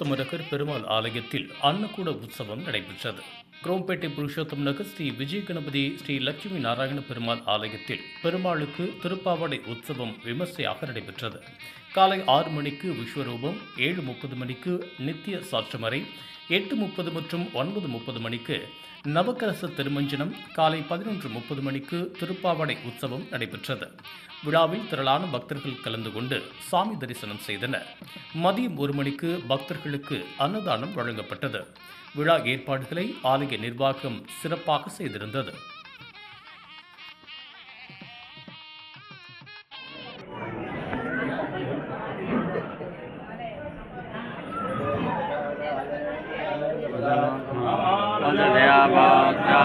புருஷோத்தம நகர் பெருமாள் ஆலயத்தில் அன்னக்கூட உற்சவம் நடைபெற்றது. குரோம்பேட்டை புருஷோத்தம நகர் ஸ்ரீ விஜய கணபதி ஸ்ரீ லட்சுமி நாராயண பெருமாள் ஆலயத்தில் பெருமாளுக்கு திருப்பாவடை உற்சவம் விமர்சையாக நடைபெற்றது. காலை ஆறு மணிக்கு விஸ்வரூபம் ஏழு முப்பது மணிக்கு நித்திய சாட்சமறை எட்டு முப்பது மற்றும் ஒன்பது முப்பது மணிக்கு நவக்கரச திருமஞ்சனம் காலை பதினொன்று முப்பது மணிக்கு திருப்பாவடை உற்சவம் நடைபெற்றது. விழாவில் திரளான பக்தர்கள் கலந்து கொண்டு சாமி தரிசனம் செய்தனர். மதியம் ஒரு மணிக்கு பக்தர்களுக்கு அன்னதானம் வழங்கப்பட்டது. விழா ஏற்பாடுகளை ஆலய நிர்வாகம் சிறப்பாக செய்திருந்தது.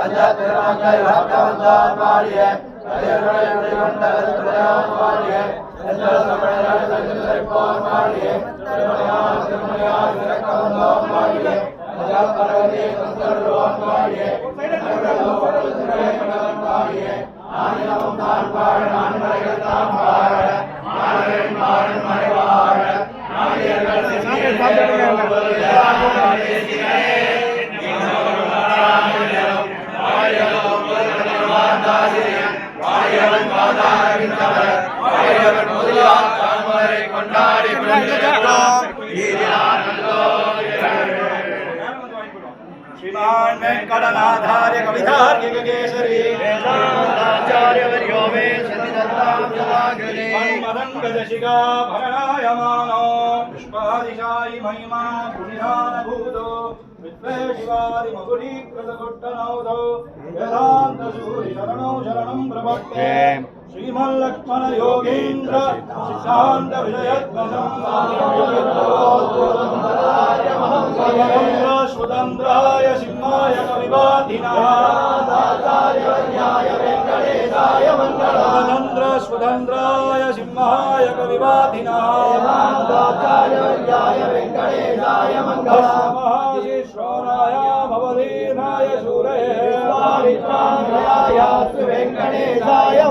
ராஜா திருமங்கை வாக்க வந்தார் மாடிய தலைவர்களை வந்த திருமணம் மாடிய போர் மாடிய ஆனந்தம் தான் பாடு நான் பாடு பாதாசிரியன் வாழியவன் பாதாரவிந்தவர். வாழியவன் முதலாம் தான்மரை கொண்டாடி விளங்குகிறான் यस्यानन्दसूरी हरिराक्षयक्ष्मः पौत्रोयस्तनयस्तोधारम् पायास्तस्य मङ्गलम् गणेशावतारोऽयम् तद्घण्टा श्रोतवा भवेत् यदेन्द्रां सोदवेत्येवं विदर्क्यायास्तु मङ्गलम् बन्धारमात्मना दर्शितम् पुनः उत्तत्वागतो नो न विद्वत्तायास्तु मङ्गलम् वरदानस्य प्राचारस्य वराङ्गणः अवाप्तवृत्तं कमलस्तस्मै योग्याय मङ्गलम् राधात्रेयात् माधुरा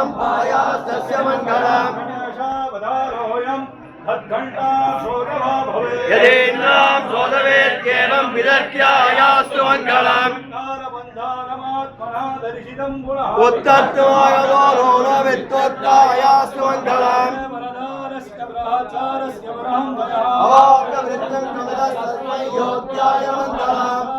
सकलाकला अवावविंशत्यप्ययस्तस्मै प्राप्ताय मङ्गलम् प्रकाशिका भौममेनादौ परिलक्षिता प्रवर्तिदासमात्रेषु तस्मै श्रेष्ठाय मङ्गलम् यस्य जीवयामास तस्मै श्रेष्ठाय मङ्गलम्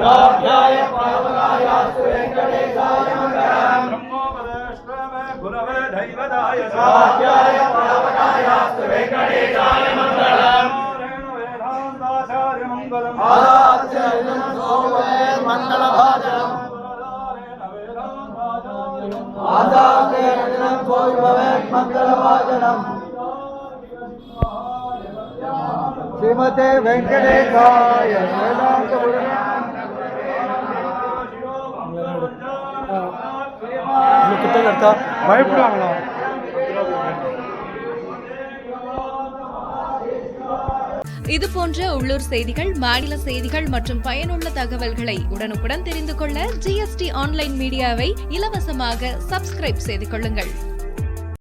प्राप्याय पावकायास्तु वेङ्कटेशाय मङ्गलम् प्राप्याय पावकायास्तु वेङ्कटेशाय मङ्गलम् आदास्य सोमवेद मङ्गलभाजनम् आदास्य सोमवेद मङ्गलभाजनम् श्रीमते वेङ्कटेशाय கிட்ட கரெக்டா பயப்படுவாங்களா? இது போன்ற உள்ளூர் செய்திகள் மாநில செய்திகள் மற்றும் பயனுள்ள தகவல்களை உடனுக்குடன் தெரிந்து கொள்ள ஜிஎஸ்டி ஆன்லைன் மீடியாவை இலவசமாக சப்ஸ்கிரைப் செய்து கொள்ளுங்கள்.